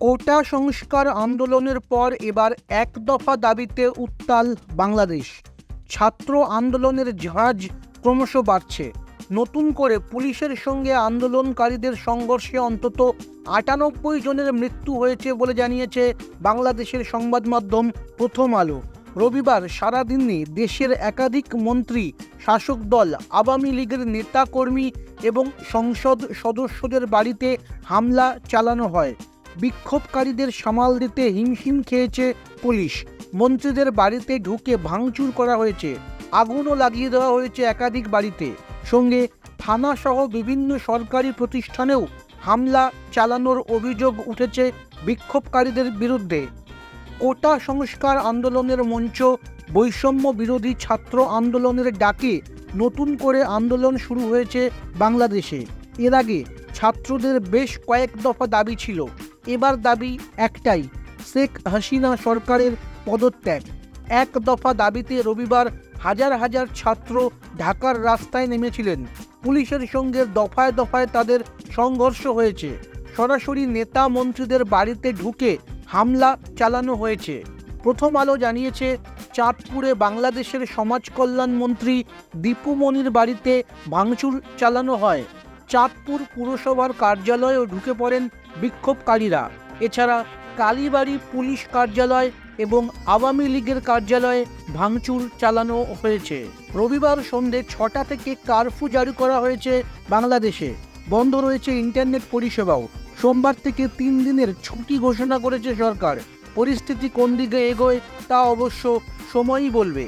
কোটা সংস্কার আন্দোলনের পর এবার এক দফা দাবিতে উত্তাল বাংলাদেশ। ছাত্র আন্দোলনের ঝাঁজ ক্রমশ বাড়ছে। নতুন করে পুলিশের সঙ্গে আন্দোলনকারীদের সংঘর্ষে অন্তত আটানব্বই জনের মৃত্যু হয়েছে বলে জানিয়েছে বাংলাদেশের সংবাদ মাধ্যম প্রথম আলো। রবিবার সারাদিনই দেশের একাধিক মন্ত্রী, শাসক দল, আওয়ামী লীগের নেতাকর্মী এবং সংসদ সদস্যদের বাড়িতে হামলা চালানো হয়। বিক্ষোভকারীদের সামাল দিতে হিমশিম খেয়েছে পুলিশ। মন্ত্রীদের বাড়িতে ঢুকে ভাঙচুর করা হয়েছে। আগুনও লাগিয়ে দেওয়া হয়েছে একাধিক বাড়িতে। সঙ্গে থানাসহ বিভিন্ন সরকারি প্রতিষ্ঠানেও হামলা চালানোর অভিযোগ উঠেছে বিক্ষোভকারীদের বিরুদ্ধে। কোটা সংস্কার আন্দোলনের মঞ্চ বৈষম্য বিরোধী ছাত্র আন্দোলনের ডাকে নতুন করে আন্দোলন শুরু হয়েছে বাংলাদেশে। এর আগে ছাত্রদের বেশ কয়েক দফা দাবি ছিল। এবার দাবি একটাই, শেখ হাসিনা সরকারের পদত্যাগ। এক দফা দাবিতে রবিবার হাজার হাজার ছাত্র ঢাকার রাস্তায় নেমেছিলেন। পুলিশের সঙ্গে দফায় দফায় তাদের সংঘর্ষ হয়েছে। সরাসরি নেতা মন্ত্রীদের বাড়িতে ঢুকে হামলা চালানো হয়েছে। প্রথম আলো জানিয়েছে, চাঁদপুরে বাংলাদেশের সমাজ কল্যাণ মন্ত্রী দীপু মনির বাড়িতে ভাঙচুর চালানো হয়। চাঁদপুর পুরসভার কার্যালয়েও ঢুকে পড়েন বিক্ষোভকারীরা। এছাড়া কালীবাড়ি পুলিশ কার্যালয় এবং আওয়ামী লীগের কার্যালয়ে ভাঙচুর চালানো হয়েছে। রবিবার সন্ধে ছটা থেকে কারফিউ জারি করা হয়েছে বাংলাদেশে। বন্ধ রয়েছে ইন্টারনেট পরিষেবাও। সোমবার থেকে তিন দিনের ছুটি ঘোষণা করেছে সরকার। পরিস্থিতি কোন দিকে এগোয় তা অবশ্য সময়ই বলবে।